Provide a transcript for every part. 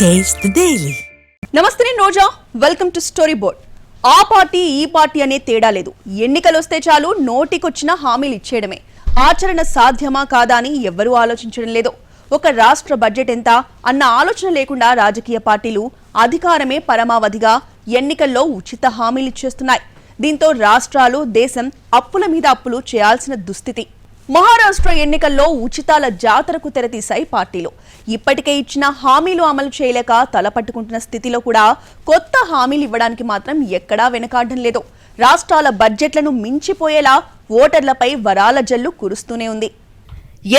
Taste daily నమస్తే నేను Roja. Welcome to story board ఆ పార్టీ ఈ పార్టీ అనే తేడా లేదు. ఎన్నికలు వస్తే చాలు నోటికొచ్చిన హామీలు ఇచ్చేయడమే. ఆచరణ సాధ్యమా కాదా అని ఎవ్వరూ ఆలోచించడం లేదు. ఒక రాష్ట్ర బడ్జెట్ ఎంత అన్న ఆలోచన లేకుండా రాజకీయ పార్టీలు అధికారమే పరమావధిగా ఎన్నికల్లో ఉచిత హామీలు ఇచ్చేస్తున్నాయి. దీంతో రాష్ట్రాలు దేశం అప్పుల మీద అప్పులు చేయాల్సిన దుస్థితి. మహారాష్ట్ర ఎన్నికల్లో ఉచితాల జాతరకు తెరతీశాయి పార్టీలు. ఇప్పటికే ఇచ్చిన హామీలు అమలు చేయలేక తలపట్టుకుంటున్న స్థితిలో కూడా కొత్త హామీలు ఇవ్వడానికి మాత్రం ఎక్కడా వెనకాడడం లేదు. రాష్ట్రాల బడ్జెట్లను మించిపోయేలా ఓటర్లపై వరాల జల్లు కురుస్తూనే ఉంది.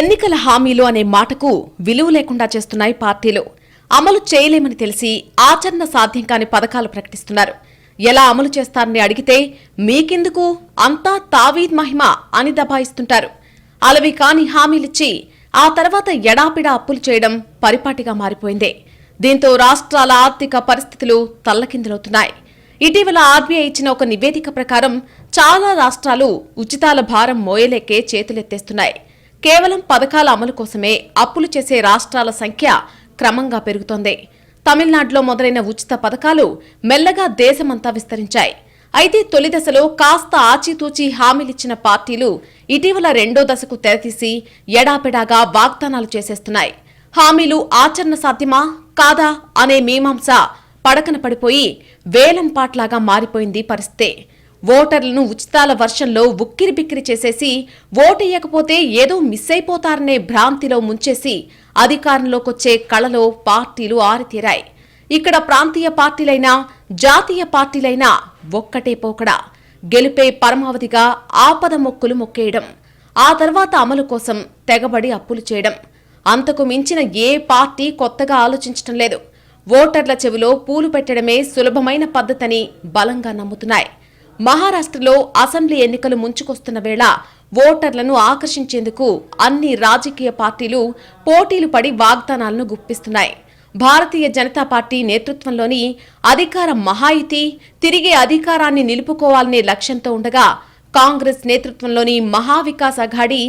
ఎన్నికల హామీలు అనే మాటకు విలువ లేకుండా చేస్తున్నాయి పార్టీలు. అమలు చేయలేమని తెలిసి ఆచరణ సాధ్యం కాని పథకాలు ప్రకటిస్తున్నారు. ఎలా అమలు చేస్తారని అడిగితే మీకెందుకు అంతా తావీద్ మహిమ అని దబాయిస్తుంటారు. అలవి కాని హామీలిచ్చి ఆ తర్వాత ఎడాపిడా అప్పులు చేయడం పరిపాటిగా మారిపోయింది. దీంతో రాష్ట్రాల ఆర్థిక పరిస్థితులు తల్లకిందులవుతున్నాయి. ఇటీవల ఆర్బీఐ ఇచ్చిన ఒక నివేదిక ప్రకారం చాలా రాష్ట్రాలు ఉచితాల భారం మోయలేకే చేతులెత్తేస్తున్నాయి. కేవలం పథకాల అమలు కోసమే అప్పులు చేసే రాష్ట్రాల సంఖ్య క్రమంగా పెరుగుతోంది. తమిళనాడులో మొదలైన ఉచిత పథకాలు మెల్లగా దేశమంతా విస్తరించాయి. అయితే తొలి దశలో కాస్త ఆచితూచి హామీలిచ్చిన పార్టీలు ఇటీవల రెండో దశకు తెరతీసి ఎడాపెడాగా వాగ్దానాలు చేసేస్తున్నాయి. హామీలు ఆచరణ సాధ్యమా? కాదా? అనే మీమాంస పడకన పడిపోయి వేలం పాట్లాగా మారిపోయింది పరిస్థితి. ఓటర్లను ఉచితాల వర్షంలో ఉక్కిరి బిక్కిరి చేసేసి ఓటేయకపోతే ఏదో మిస్ అయిపోతారనే భ్రాంతిలో ముంచేసి అధికారంలోకొచ్చే కళలో పార్టీలు ఆరితీరాయి. ఇక్కడ ప్రాంతీయ పార్టీలైనా జాతీయ పార్టీలైనా ఒక్కటే పోకడా. గెలుపే పరమావధిగా ఆపద మొక్కులు మొక్కేయడం ఆ తర్వాత అమలు కోసం తెగబడి అప్పులు చేయడం. అంతకు మించిన ఏ పార్టీ కొత్తగా ఆలోచించటం లేదు. ఓటర్ల చెవిలో పూలు పెట్టడమే సులభమైన పద్ధతని బలంగా నమ్ముతున్నాయి. మహారాష్ట్రలో అసెంబ్లీ ఎన్నికలు ముంచుకొస్తున్న వేళ ఓటర్లను ఆకర్షించేందుకు అన్ని రాజకీయ పార్టీలు పోటీలు పడి వాగ్దానాలను గుప్పిస్తున్నాయి. భారతీయ జనతా పార్టీ నేతృత్వంలోని అధికార మహాయుతి తిరిగి అధికారాన్ని నిలుపుకోవాలనే లక్ష్యంతో ఉండగా కాంగ్రెస్ నేతృత్వంలోని మహావికాస్ అఘాడీ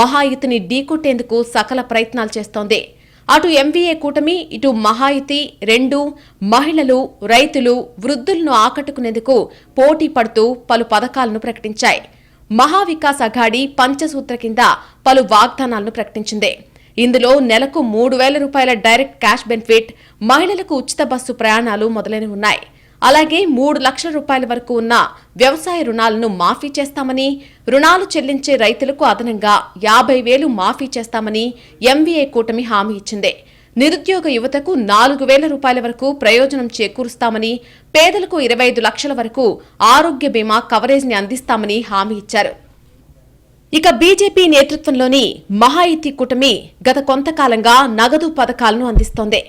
మహాయుతిని ఢీకొట్టేందుకు సకల ప్రయత్నాలు చేస్తోంది. అటు ఎంవీఏ కూటమి ఇటు మహాయుతి రెండు మహిళలు రైతులు వృద్ధులను ఆకట్టుకునేందుకు పోటీ పడుతూ పలు పథకాలను ప్రకటించాయి. మహావికాస్ అఘాడీ పంచసూత్ర కింద పలు వాగ్దానాలను ప్రకటించింది. ఇందులో నెలకు మూడు వేల రూపాయల డైరెక్ట్ క్యాష్ బెనిఫిట్ మహిళలకు ఉచిత బస్సు ప్రయాణాలు మొదలైనవి ఉన్నాయి. అలాగే మూడు లక్షల రూపాయల వరకు ఉన్న వ్యవసాయ రుణాలను మాఫీ చేస్తామని రుణాలు చెల్లించే రైతులకు అదనంగా యాభై వేలు మాఫీ చేస్తామని ఎంవీఏ కూటమి హామీ ఇచ్చింది. నిరుద్యోగ యువతకు నాలుగు వేల రూపాయల వరకు ప్రయోజనం చేకూరుస్తామని పేదలకు ఇరవై ఐదు లక్షల వరకు ఆరోగ్య బీమా కవరేజ్ని అందిస్తామని హామీ ఇచ్చారు. ఇక బీజేపీ నేతృత్వంలోని మహాయుతి కూటమి గత కొంతకాలంగా నగదు పథకాలను అందిస్తోంది.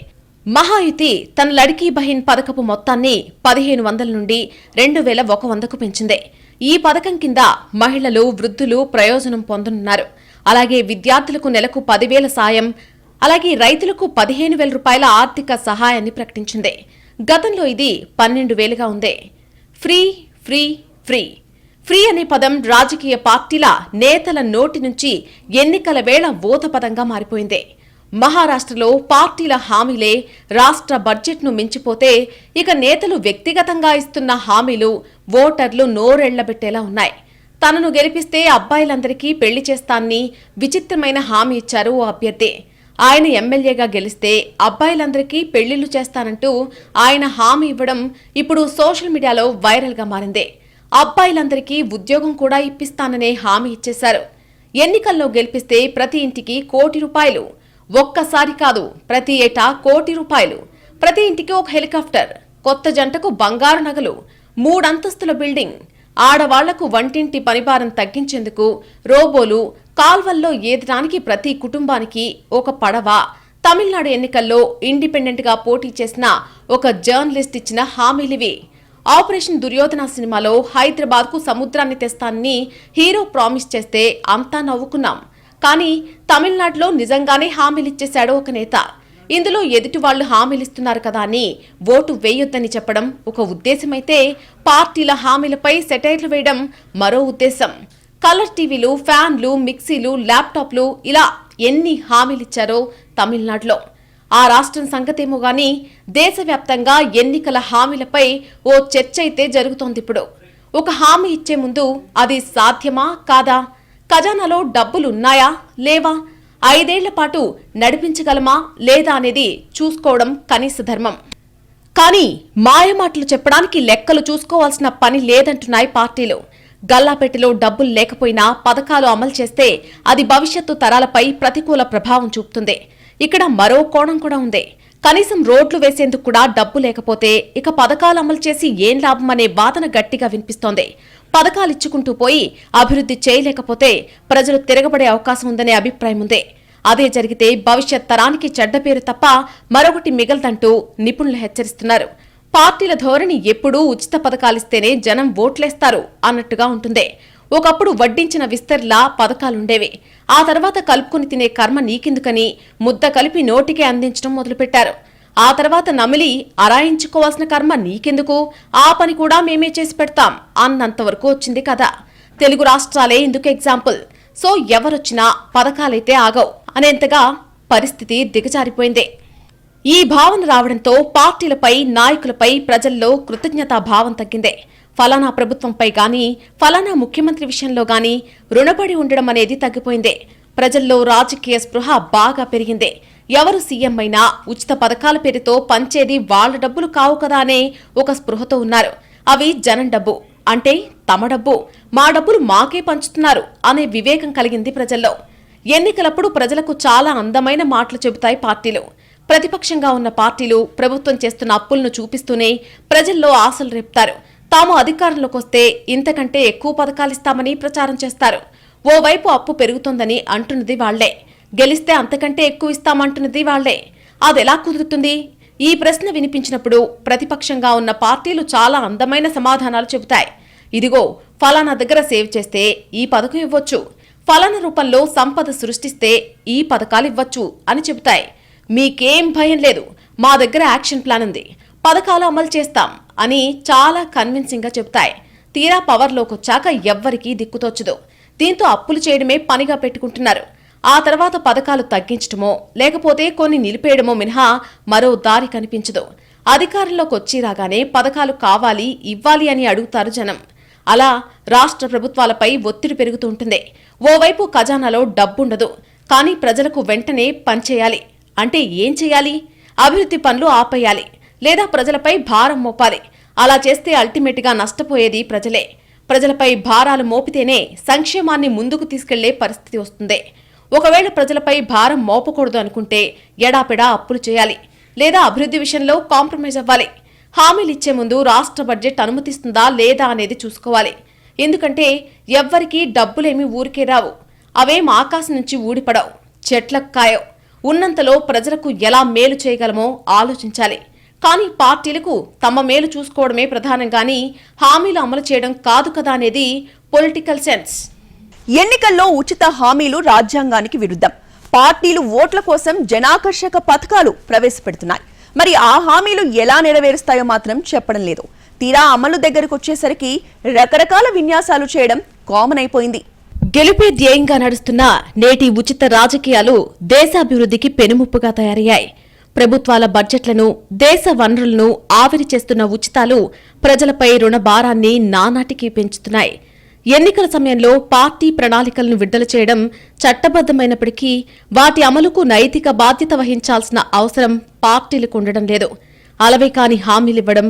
మహాయుతి తన లడికీ బహిన్ పథకపు మొత్తాన్ని పదిహేను వందల నుండి రెండు వేల ఒక వందకు పెంచింది. ఈ పథకం కింద మహిళలు వృద్ధులు ప్రయోజనం పొందనున్నారు. అలాగే విద్యార్థులకు నెలకు పదివేల సాయం అలాగే రైతులకు పదిహేను వేల రూపాయల ఆర్థిక సహాయాన్ని ప్రకటించింది. గతంలో ఇది పన్నెండు వేలుగా ఉంది. Free free free. ఫ్రీ అనే పదం రాజకీయ పార్టీల నేతల నోటి నుంచి ఎన్నికల వేళ ఊతపదంగా మారిపోయింది. మహారాష్ట్రలో పార్టీల హామీలే రాష్ట్ర బడ్జెట్ను మించిపోతే ఇక నేతలు వ్యక్తిగతంగా ఇస్తున్న హామీలు ఓటర్లు నోరెళ్ళబెట్టేలా ఉన్నాయి. తనను గెలిపిస్తే అబ్బాయిలందరికీ పెళ్ళి చేస్తానని విచిత్రమైన హామీ ఇచ్చారు ఓ అభ్యర్థి. ఆయన ఎమ్మెల్యేగా గెలిస్తే అబ్బాయిలందరికీ పెళ్ళిళ్ళు చేస్తానంటూ ఆయన హామీ ఇవ్వడం ఇప్పుడు సోషల్ మీడియాలో వైరల్గా మారింది. అబ్బాయిలందరికీ ఉద్యోగం కూడా ఇప్పిస్తాననే హామీ ఇచ్చేశారు. ఎన్నికల్లో గెలిపిస్తే ప్రతి ఇంటికి కోటి రూపాయలు. ఒక్కసారి కాదు ప్రతి ఏటా కోటి రూపాయలు. ప్రతి ఇంటికి ఒక హెలికాప్టర్ కొత్త జంటకు బంగారు నగలు మూడంతస్తుల బిల్డింగ్. ఆడవాళ్ళకు వంటింటి పనిభారం తగ్గించేందుకు రోబోలు కాల్వల్లో ఏదడానికి ప్రతి కుటుంబానికి ఒక పడవ. తమిళనాడు ఎన్నికల్లో ఇండిపెండెంట్గా పోటీ చేసిన ఒక జర్నలిస్ట్ ఇచ్చిన హామీలివి. ఆపరేషన్ దుర్యోధన సినిమాలో హైదరాబాద్కు సముద్రాన్ని తెస్తానని హీరో ప్రామిస్ చేస్తే అంతా నవ్వుకున్నాం. కానీ తమిళనాడులో నిజంగానే హామీలిచ్చేశాడు ఒక నేత. ఇందులో ఎదుటి వాళ్ళు హామీలిస్తున్నారు కదా అని ఓటు వేయొద్దని చెప్పడం ఒక ఉద్దేశమైతే పార్టీల హామీలపై సెటైర్లు వేయడం మరో ఉద్దేశం. కలర్ టీవీలు ఫ్యాన్లు మిక్సీలు ల్యాప్టాప్లు ఇలా ఎన్ని హామీలిచ్చారో తమిళనాడులో. ఆ రాష్ట్రం సంగతేమో గాని దేశవ్యాప్తంగా ఎన్నికల హామీలపై ఓ చర్చ అయితే జరుగుతోంది ఇప్పుడు. ఒక హామీ ఇచ్చే ముందు అది సాధ్యమా కాదా? ఖజానాలో డబ్బులున్నాయా లేవా? ఐదేళ్ళ పాటు నడిపించగలమా లేదా అనేది చూసుకోవడం కనీస ధర్మం. కానీ మాయమాటలు చెప్పడానికి లెక్కలు చూసుకోవాల్సిన పని లేదంటున్నాయి పార్టీలు. గల్లాపెట్టెలో డబ్బులు లేకపోయినా పథకాలు అమలు చేస్తే అది భవిష్యత్తు తరాలపై ప్రతికూల ప్రభావం చూపుతుంది. ఇక్కడ మరో కోణం కూడా ఉంది. కనీసం రోడ్లు వేసేందుకు కూడా డబ్బు లేకపోతే ఇక పథకాలు అమలు చేసి ఏం లాభం అనే వాదన గట్టిగా వినిపిస్తోంది. పథకాలు ఇచ్చుకుంటూ పోయి అభివృద్ధి చేయలేకపోతే ప్రజలు తిరగబడే అవకాశం ఉందనే అభిప్రాయం ఉంది. అదే జరిగితే భవిష్యత్ తరానికి చెడ్డ పేరు తప్ప మరొకటి మిగలదంటూ నిపుణులు హెచ్చరిస్తున్నారు. పార్టీల ధోరణి ఎప్పుడూ ఉచిత పథకాలిస్తేనే జనం ఓట్లేస్తారు అన్నట్టుగా ఉంటుంది. ఒకప్పుడు వడ్డించిన విస్తరిలా పథకాలుండేవి. ఆ తర్వాత కలుపుకొని తినే కర్మ నీకెందుకని ముద్ద కలిపి నోటికే అందించడం మొదలుపెట్టారు. ఆ తర్వాత నమిలి అరాయించుకోవాల్సిన కర్మ నీకెందుకు? ఆ పని కూడా మేమే చేసి పెడతాం అన్నంతవరకు వచ్చింది కదా తెలుగు రాష్ట్రాలే ఇందుకు ఎగ్జాంపుల్. సో ఎవరొచ్చినా పథకాలైతే ఆగవు అనేంతగా పరిస్థితి దిగజారిపోయింది. ఈ భావన రావడంతో పార్టీలపై నాయకులపై ప్రజల్లో కృతజ్ఞతా భావం తగ్గిందే. ఫలానా ప్రభుత్వంపై గాని ఫలానా ముఖ్యమంత్రి విషయంలో గాని రుణపడి ఉండడం అనేది తగ్గిపోయిందే. ప్రజల్లో రాజకీయ స్పృహ బాగా పెరిగిందే. ఎవరు సీఎం అయినా ఉచిత పథకాల పేరుతో పంచేది వాళ్ళ డబ్బులు కావు కదా అనే ఒక స్పృహతో ఉన్నారు. అవి జనం డబ్బు. అంటే తమ డబ్బు. మా డబ్బులు మాకే పంచుతున్నారు అనే వివేకం కలిగింది ప్రజల్లో. ఎన్నికలప్పుడు ప్రజలకు చాలా అందమైన మాటలు చెబుతాయి పార్టీలు. ప్రతిపక్షంగా ఉన్న పార్టీలు ప్రభుత్వం చేస్తున్న అప్పులను చూపిస్తూనే ప్రజల్లో ఆశలు రేపుతారు. తాము అధికారంలోకి వస్తే ఇంతకంటే ఎక్కువ పథకాలిస్తామని ప్రచారం చేస్తారు. ఓవైపు అప్పు పెరుగుతోందని అంటున్నది వాళ్ళే. గెలిస్తే అంతకంటే ఎక్కువ ఇస్తామంటున్నది వాళ్ళే. అదెలా కుదురుతుంది? ఈ ప్రశ్న వినిపించినప్పుడు ప్రతిపక్షంగా ఉన్న పార్టీలు చాలా అందమైన సమాధానాలు చెబుతాయి. ఇదిగో ఫలానా దగ్గర సేవ్ చేస్తే ఈ పథకం ఇవ్వచ్చు. ఫలానా రూపంలో సంపద సృష్టిస్తే ఈ పథకాలు ఇవ్వచ్చు అని చెబుతాయి. మీకేం భయం లేదు. మా దగ్గర యాక్షన్ ప్లాన్ ఉంది. పథకాలు అమలు చేస్తాం అని చాలా కన్విన్సింగ్గా తీరా పవర్లోకి వచ్చాక ఎవ్వరికీ దిక్కుతోచదు. దీంతో అప్పులు చేయడమే పనిగా పెట్టుకుంటున్నారు. ఆ తర్వాత పథకాలు తగ్గించడమో లేకపోతే కొన్ని నిలిపేయడమో మినహా మరో దారి కనిపించదు. అధికారంలోకి వచ్చి రాగానే పథకాలు కావాలి ఇవ్వాలి అని అడుగుతారు జనం. అలా రాష్ట్ర ప్రభుత్వాలపై ఒత్తిడి పెరుగుతూ ఉంటుంది. ఓవైపు ఖజానాలో డబ్బుండదు. కానీ ప్రజలకు వెంటనే పనిచేయాలి అంటే ఏం చేయాలి? అభివృద్ధి పనులు ఆపేయాలి. లేదా ప్రజలపై భారం మోపాలి. అలా చేస్తే అల్టిమేట్గా నష్టపోయేది ప్రజలే. ప్రజలపై భారాలు మోపితేనే సంక్షేమాన్ని ముందుకు తీసుకెళ్ళే పరిస్థితి వస్తుంది. ఒకవేళ ప్రజలపై భారం మోపకూడదు అనుకుంటే ఎడాపెడా అప్పులు చేయాలి. లేదా అభివృద్ధి విషయంలో కాంప్రమైజ్ అవ్వాలి. హామీలు ఇచ్చే ముందు రాష్ట్ర బడ్జెట్ అనుమతిస్తుందా లేదా అనేది చూసుకోవాలి. ఎందుకంటే ఎవ్వరికీ డబ్బులేమీ ఊరికే రావు. అవేం ఆకాశం నుంచి ఊడిపడవు. చెట్లకు కాయవు ఉన్నంతలో ప్రజలకు ఎలా మేలు చేయగలమో ఆలోచించాలి. కానీ పార్టీలకు తమ మేలు చూసుకోవడమే ప్రధానం గాని హామీలు అమలు చేయడం కాదు కదా అనేది పొలిటికల్ సెన్స్. ఎన్నికల్లో ఉచిత హామీలు రాజ్యాంగానికి విరుద్ధం. పార్టీలు ఓట్ల కోసం జనాకర్షక పథకాలు ప్రవేశపెడుతున్నాయి. మరి ఆ హామీలు ఎలా నెరవేరుస్తాయో మాత్రం చెప్పడం లేదు. తీరా అమలు దగ్గరకు వచ్చేసరికి రకరకాల విన్యాసాలు చేయడం కామన్ అయిపోయింది. గెలుపే ధ్యేయంగా నడుస్తున్న నేటి ఉచిత రాజకీయాలు దేశాభివృద్ధికి పెనుముప్పుగా తయారయ్యాయి. ప్రభుత్వాల బడ్జెట్లను దేశ వనరులను ఆవిరి చేస్తున్న ఉచితాలు ప్రజలపై రుణ భారాన్ని నానాటికి పెంచుతున్నాయి. ఎన్నికల సమయంలో పార్టీ ప్రణాళికలను విడుదల చేయడం చట్టబద్దమైనప్పటికీ వాటి అమలుకు నైతిక బాధ్యత వహించాల్సిన అవసరం పార్టీలకు ఉండడం లేదు. అలవే కాని హామీలివ్వడం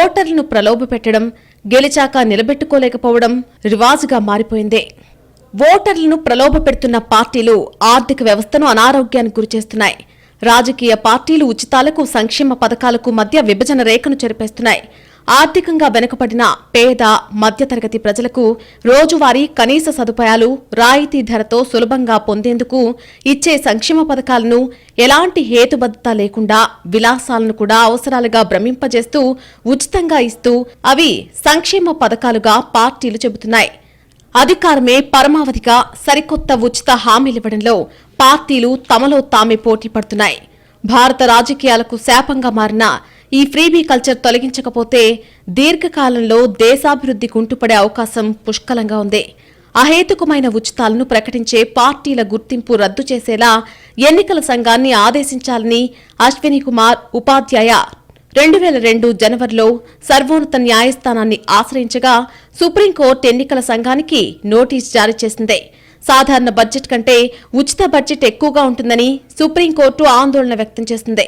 ఓటర్లను ప్రలోభపెట్టడం గెలిచాక నిలబెట్టుకోలేకపోవడం రివాజుగా మారిపోయిందే. ఓటర్లను ప్రలోభపెడుతున్న పార్టీలు ఆర్థిక వ్యవస్థను అనారోగ్యానికి గురిచేస్తున్నాయి రాజకీయ పార్టీలు ఉచితాలకు సంక్షేమ పథకాలకు మధ్య విభజన రేఖను చెరిపేస్తున్నాయి. ఆర్థికంగా వెనుకబడిన పేద మధ్యతరగతి ప్రజలకు రోజువారీ కనీస సదుపాయాలు రాయితీ ధరతో సులభంగా పొందేందుకు ఇచ్చే సంక్షేమ పథకాలను ఎలాంటి హేతుబద్ధత లేకుండా విలాసాలను కూడా అవసరాలుగా భ్రమింపజేస్తూ ఉచితంగా ఇస్తూ అవి సంక్షేమ పథకాలుగా పార్టీలు చెబుతున్నాయి. అధికారమే పరమావధిగా సరికొత్త ఉచిత హామీలివ్వడంలో పార్టీలు తమలో తామే పోటీ పడుతున్నాయి. భారత రాజకీయాలకు శాపంగా మారిన ఈ ఫ్రీబీ కల్చర్ తొలగించకపోతే దీర్ఘకాలంలో దేశాభివృద్ధి గుంటుపడే అవకాశం పుష్కలంగా ఉంది. అహేతుకమైన ఉచితాలను ప్రకటించే పార్టీల గుర్తింపు రద్దు చేసేలా ఎన్నికల సంఘాన్ని ఆదేశించాలని అశ్విని కుమార్ ఉపాధ్యాయ రెండు వేల రెండు జనవరిలో సర్వోన్నత న్యాయస్థానాన్ని ఆశ్రయించగా సుప్రీంకోర్టు ఎన్నికల సంఘానికి నోటీస్ జారీ చేసింది. సాధారణ బడ్జెట్ కంటే ఉచిత బడ్జెట్ ఎక్కువగా ఉంటుందని సుప్రీంకోర్టు ఆందోళన వ్యక్తం చేసింది.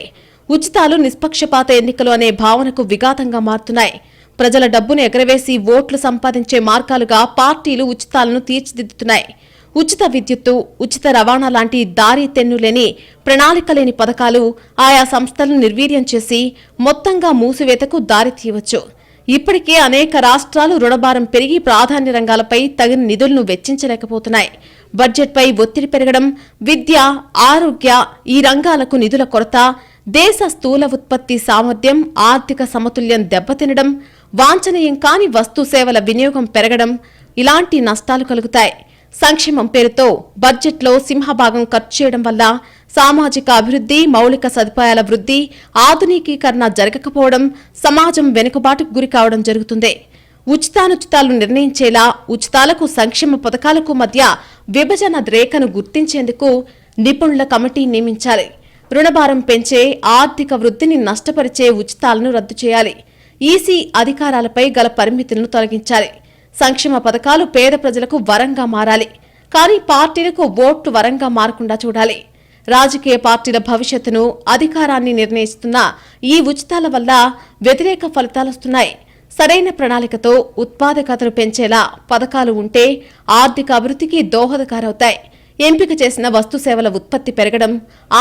ఉచితాలు నిష్పక్షపాత ఎన్నికలు అనే భావనకు విఘాతంగా మారుతున్నాయి. ప్రజల డబ్బును ఎగరవేసి ఓట్లు సంపాదించే మార్గాలుగా పార్టీలు ఉచితాలను తీర్చిదిద్దుతున్నాయి. ఉచిత విద్యుత్తు ఉచిత రవాణా లాంటి దారి తెన్నులేని ప్రణాళిక లేని పథకాలు ఆయా సంస్థలను నిర్వీర్యం చేసి మొత్తంగా మూసివేతకు దారి తీయవచ్చు. ఇప్పటికే అనేక రాష్ట్రాలు రుణభారం పెరిగి ప్రాధాన్య రంగాలపై తగిన నిధులను వెచ్చించలేకపోతున్నాయి. బడ్జెట్పై ఒత్తిడి పెరగడం విద్య ఆరోగ్య ఈ రంగాలకు నిధుల కొరత దేశ స్థూల ఉత్పత్తి సామర్థ్యం ఆర్థిక సమతుల్యం దెబ్బతినడం వాంఛనీయం కాని వస్తు సేవల వినియోగం పెరగడం ఇలాంటి నష్టాలు కలుగుతాయి. సంక్షేమం పేరుతో బడ్జెట్లో సింహభాగం ఖర్చు చేయడం వల్ల సామాజిక అభివృద్ధి మౌలిక సదుపాయాల వృద్ధి ఆధునికీకరణ జరగకపోవడం సమాజం వెనుకబాటుకు గురి కావడం జరుగుతుంది. ఉచితానుచితాలు నిర్ణయించేలా ఉచితాలకు సంక్షేమ పథకాలకు మధ్య విభజన రేఖను గుర్తించేందుకు నిపుణుల కమిటీ నియమించాలి. రుణభారం పెంచే ఆర్థిక వృద్ధిని నష్టపరిచే ఉచితాలను రద్దు చేయాలి. ఈసీ అధికారాలపై గల పరిమితులను తొలగించాలి. సంక్షేమ పథకాలు పేద ప్రజలకు వరంగా మారాలి. కానీ పార్టీలకు ఓట్లు వరంగా మారకుండా చూడాలి. రాజకీయ పార్టీల భవిష్యత్తును అధికారాన్ని నిర్ణయిస్తున్న ఈ ఉచితాల వల్ల వ్యతిరేక ఫలితాలొస్తున్నాయి సరైన ప్రణాళికతో ఉత్పాదకతను పెంచేలా పథకాలు ఉంటే ఆర్థిక అభివృద్ధికి దోహదకారవుతాయి. ఎంపిక చేసిన వస్తు సేవల ఉత్పత్తి పెరగడం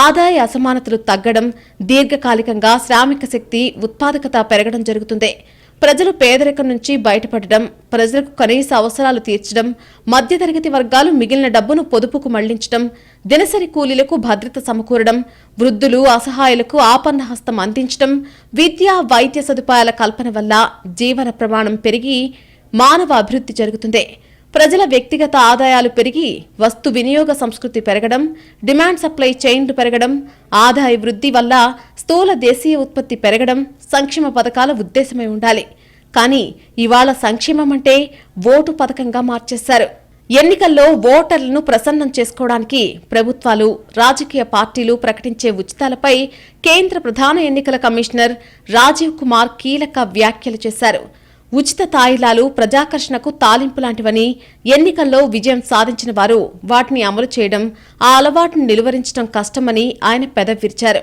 ఆదాయ అసమానతలు తగ్గడం దీర్ఘకాలికంగా శ్రామిక శక్తి ఉత్పాదకత పెరగడం జరుగుతుంది. ప్రజలు పేదరికం నుంచి బయటపడడం ప్రజలకు కనీస అవసరాలు తీర్చడం మధ్యతరగతి వర్గాలు మిగిలిన డబ్బును పొదుపుకు మళ్ళించడం దినసరి కూలీలకు భద్రత సమకూరడం వృద్ధులు అసహాయులకు ఆపన్నహస్తం అందించడం విద్య వైద్య సదుపాయాల కల్పన వల్ల జీవన ప్రమాణం పెరిగి మానవ అభివృద్ధి జరుగుతుంది. ప్రజల వ్యక్తిగత ఆదాయాలు పెరిగి వస్తు వినియోగ సంస్కృతి పెరగడం డిమాండ్ సప్లై చైన్లు పెరగడం ఆదాయ వృద్ధి వల్ల స్థూల దేశీయ ఉత్పత్తి పెరగడం సంక్షేమ పథకాల ఉద్దేశమై ఉండాలి. కానీ ఇవాళ సంక్షేమం అంటే ఓటు పథకంగా మార్చేశారు. ఎన్నికల్లో ఓటర్లను ప్రసన్నం చేసుకోవడానికి ప్రభుత్వాలు రాజకీయ పార్టీలు ప్రకటించే ఉచితాలపై కేంద్ర ప్రధాన ఎన్నికల కమిషనర్ రాజీవ్ కుమార్ కీలక వ్యాఖ్యలు చేశారు. ఉచిత తాయిలాలు ప్రజాకర్షణకు తాలింపు లాంటివని ఎన్నికల్లో విజయం సాధించిన వారు వాటిని అమలు చేయడం ఆ అలవాటును నిలువరించడం కష్టమని ఆయన పెదవిరిచారు.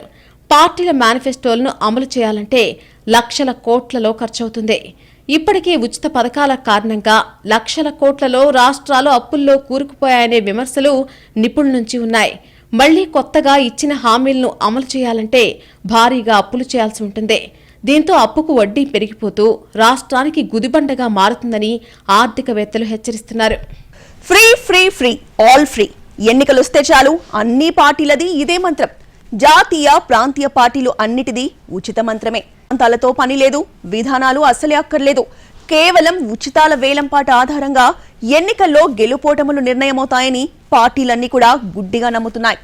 పార్టీల మేనిఫెస్టోలను అమలు చేయాలంటే లక్షల కోట్లలో ఖర్చవుతుంది. ఇప్పటికే ఉచిత పథకాల కారణంగా లక్షల కోట్లలో రాష్ట్రాలు అప్పుల్లో కూరుకుపోయాయనే విమర్శలు నిపుణుల నుంచి ఉన్నాయి. మళ్ళీ కొత్తగా ఇచ్చిన హామీలను అమలు చేయాలంటే భారీగా అప్పులు చేయాల్సి ఉంటుంది. దీంతో అప్పుకు వడ్డీ పెరిగిపోతూ రాష్ట్రానికి గుదిబండగా మారుతుందని ఆర్థికవేత్తలు హెచ్చరిస్తున్నారు. Free free free all free. ఎన్నికలు వస్తే చాలు అన్ని పార్టీలది ఇదే మంత్రం. జాతీయ ప్రాంతీయ పార్టీలు అన్నిటిది ఉచిత మంత్రమే. ప్రాంతాలతో పని లేదు విధానాలు అసలే అక్కర్లేదు. కేవలం ఉచితాల వేలంపాట ఆధారంగా ఎన్నికల్లో గెలుపోటములు నిర్ణయమవుతాయని పార్టీలన్నీ కూడా గుడ్డిగా నమ్ముతున్నాయి.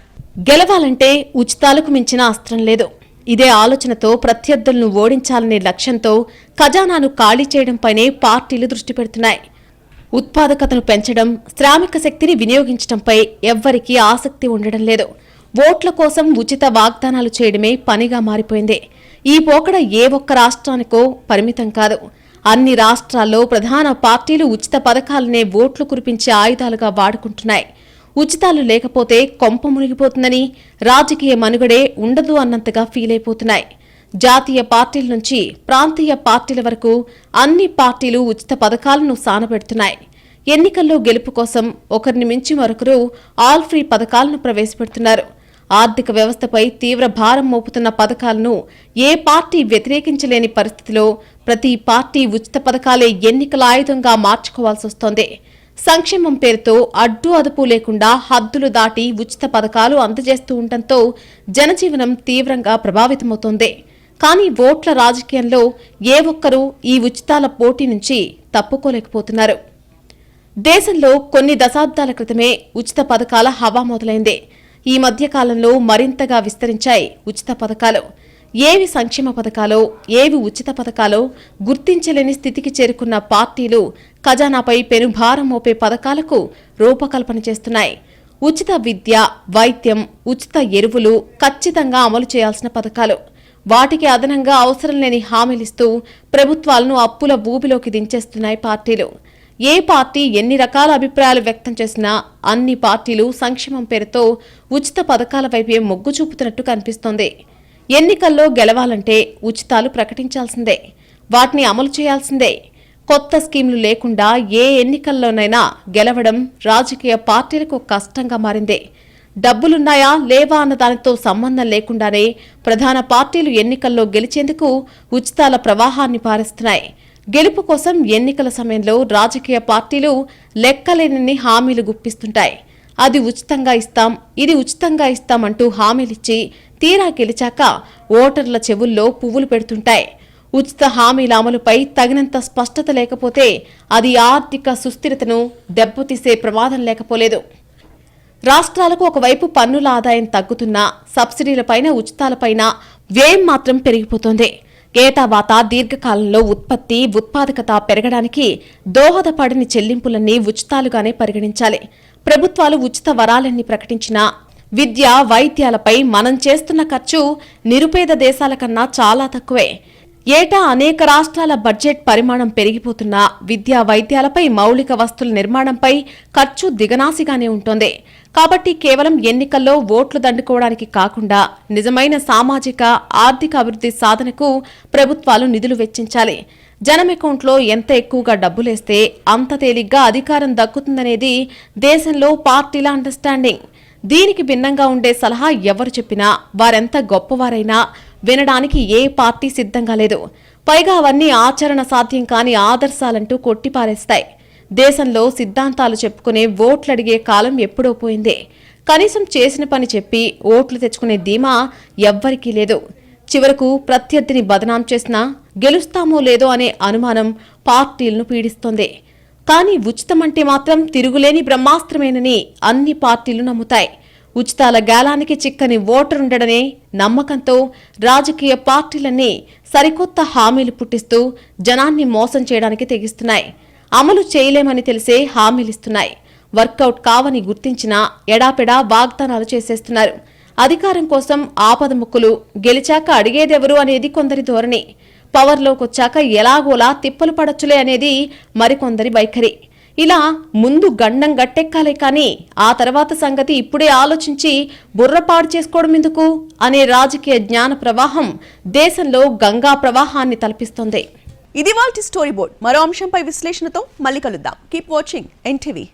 గెలవాలంటే ఉచితాలకు మించిన అస్త్రం లేదు. ఇదే ఆలోచనతో ప్రత్యర్థులను ఓడించాలనే లక్ష్యంతో ఖజానాను ఖాళీ చేయడంపైనే పార్టీలు దృష్టి పెడుతున్నాయి. ఉత్పాదకతను పెంచడం శ్రామిక శక్తిని వినియోగించడంపై ఎవ్వరికీ ఆసక్తి ఉండడం లేదు. ఓట్ల కోసం ఉచిత వాగ్దానాలు చేయడమే పనిగా మారిపోయింది. ఈ పోకడ ఏ ఒక్క రాష్ట్రానికో పరిమితం కాదు. అన్ని రాష్ట్రాల్లో ప్రధాన పార్టీలు ఉచిత పథకాలనే ఓట్లు కురిపించే ఆయుధాలుగా వాడుకుంటున్నాయి. ఉచితాలు లేకపోతే కొంప మునిగిపోతుందని రాజకీయ మనుగడే ఉండదు అన్నంతగా ఫీల్ అయిపోతున్నాయి. జాతీయ పార్టీల నుంచి ప్రాంతీయ పార్టీల వరకు అన్ని పార్టీలు ఉచిత పథకాలను సానబెడుతున్నాయి. ఎన్నికల్లో గెలుపు కోసం ఒకరిని మించి మరొకరు ఆల్ ఫ్రీ పథకాలను ప్రవేశపెడుతున్నారు. ఆర్థిక వ్యవస్థపై తీవ్ర భారం మోపుతున్న పథకాలను ఏ పార్టీ వ్యతిరేకించలేని పరిస్థితిలో ప్రతి పార్టీ ఉచిత పథకాలే ఎన్నికల ఆయుధంగా మార్చుకోవాల్సి వస్తోంది సంక్షేమం పేరుతో అడ్డు అదుపు లేకుండా హద్దులు దాటి ఉచిత పథకాలు అందజేస్తూ ఉండటంతో జనజీవనం తీవ్రంగా ప్రభావితమవుతోంది. కానీ ఓట్ల రాజకీయంలో ఏ ఒక్కరూ ఈ ఉచితాల పోటీ నుంచి తప్పుకోలేకపోతున్నారు. దేశంలో కొన్ని దశాబ్దాల క్రితమే ఉచిత పథకాల హవా మొదలైంది. ఈ మధ్యకాలంలో మరింతగా విస్తరించాయి ఉచిత పథకాలు. ఏవి సంక్షేమ పథకాలో ఏవి ఉచిత పథకాలో గుర్తించలేని స్థితికి చేరుకున్న పార్టీలు ఖజానాపై పెనుభారం మోపే పథకాలకు రూపకల్పన చేస్తున్నాయి. ఉచిత విద్య వైద్యం ఉచిత ఎరువులు ఖచ్చితంగా అమలు చేయాల్సిన పథకాలు. వాటికి అదనంగా అవసరం లేని హామీలిస్తూ ప్రభుత్వాలను అప్పుల ఊబిలోకి దించేస్తున్నాయి పార్టీలు. ఏ పార్టీ ఎన్ని రకాల అభిప్రాయాలు వ్యక్తం చేసినా అన్ని పార్టీలు సంక్షేమం పేరుతో ఉచిత పథకాల వైపే మొగ్గు చూపుతున్నట్టు కనిపిస్తోంది. ఎన్నికల్లో గెలవాలంటే ఉచితాలు ప్రకటించాల్సిందే. వాటిని అమలు చేయాల్సిందే. కొత్త స్కీంలు లేకుండా ఏ ఎన్నికల్లోనైనా గెలవడం రాజకీయ పార్టీలకు కష్టంగా మారింది. డబ్బులున్నాయా లేవా అన్న దానితో సంబంధం లేకుండానే ప్రధాన పార్టీలు ఎన్నికల్లో గెలిచేందుకు ఉచితాల ప్రవాహాన్ని పారిస్తున్నాయి. గెలుపు కోసం ఎన్నికల సమయంలో రాజకీయ పార్టీలు లెక్కలేనన్ని హామీలు గుప్పిస్తుంటాయి. అది ఉచితంగా ఇస్తాం ఇది ఉచితంగా ఇస్తామంటూ హామీలిచ్చి తీరా గెలిచాక ఓటర్ల చెవుల్లో పువ్వులు పెడుతుంటాయి. ఉచిత హామీల అమలుపై తగినంత స్పష్టత లేకపోతే అది ఆర్థిక సుస్థిరతను దెబ్బతీసే ప్రమాదం లేకపోలేదు. రాష్ట్రాలకు ఒకవైపు పన్నుల ఆదాయం తగ్గుతున్నా సబ్సిడీలపైన ఉచితాలపైన వ్యయం మాత్రం పెరిగిపోతోంది. ఏటావాత దీర్ఘకాలంలో ఉత్పత్తి ఉత్పాదకత పెరగడానికి దోహదపడని చెల్లింపులన్నీ ఉచితాలుగానే పరిగణించాలి. ప్రభుత్వాలు ఉచిత వరాలన్నీ ప్రకటించినా విద్య వైద్యాలపై మనం చేస్తున్న ఖర్చు నిరుపేద దేశాల కన్నా చాలా తక్కువే. ఏటా అనేక రాష్ట్రాల బడ్జెట్ పరిమాణం పెరిగిపోతున్నా విద్యా వైద్యాలపై మౌలిక వస్తుల నిర్మాణంపై ఖర్చు దిగనాసిగానే ఉంటోంది. కాబట్టి కేవలం ఎన్నికల్లో ఓట్లు దండుకోవడానికి కాకుండా నిజమైన సామాజిక ఆర్థిక అభివృద్ధి సాధనకు ప్రభుత్వాలు నిధులు వెచ్చించాలి. జనం అకౌంట్లో ఎంత ఎక్కువగా డబ్బులేస్తే అంత తేలిగ్గా అధికారం దక్కుతుందనేది దేశంలో పార్టీల అండర్స్టాండింగ్. దీనికి భిన్నంగా ఉండే సలహా ఎవరు చెప్పినా వారెంత గొప్పవారైనా వినడానికి ఏ పార్టీ సిద్ధంగా లేదు. పైగా అవన్నీ ఆచరణ సాధ్యం కాని ఆదర్శాలంటూ కొట్టిపారేస్తాయి. దేశంలో సిద్ధాంతాలు చెప్పుకునే ఓట్లు అడిగే కాలం ఎప్పుడో పోయిందే. కనీసం చేసిన పని చెప్పి ఓట్లు తెచ్చుకునే ధీమా ఎవ్వరికీ లేదు. చివరకు ప్రత్యర్థిని బదనాం చేసినా గెలుస్తామో లేదో అనే అనుమానం పార్టీలను పీడిస్తోంది. కానీ ఉచితమంటే మాత్రం తిరుగులేని బ్రహ్మాస్త్రమేనని అన్ని పార్టీలు నమ్ముతాయి. ఉచితాల గాలానికి చిక్కని ఓటరుండడనే నమ్మకంతో రాజకీయ పార్టీలన్నీ సరికొత్త హామీలు పుట్టిస్తూ జనాన్ని మోసం చేయడానికి తెగిస్తున్నాయి. అమలు చేయలేమని తెలిసే హామీలిస్తున్నాయి వర్కౌట్ కావని గుర్తించినా ఎడాపెడా వాగ్దానాలు చేసేస్తున్నారు. అధికారం కోసం ఆపద ముక్కులు గెలిచాక అడిగేదెవరు అనేది కొందరి ధోరణి. పవర్లోకి వచ్చాక ఎలాగోలా తిప్పలు పడచ్చులే అనేది మరికొందరి వైఖరి. ఇలా ముందు గండం గట్టెక్కాలే కానీ ఆ తర్వాత సంగతి ఇప్పుడే ఆలోచించి బుర్రపాడు చేసుకోవడం ఎందుకు? అనే రాజకీయ జ్ఞాన ప్రవాహం దేశంలో గంగా ప్రవాహాన్ని తలపిస్తోంది. ఇది వాళ్ళ స్టోరీ బోర్డ్ మరో అంశంపై విశ్లేషణతో మళ్ళీ కలుద్దాం. Keep watching NTV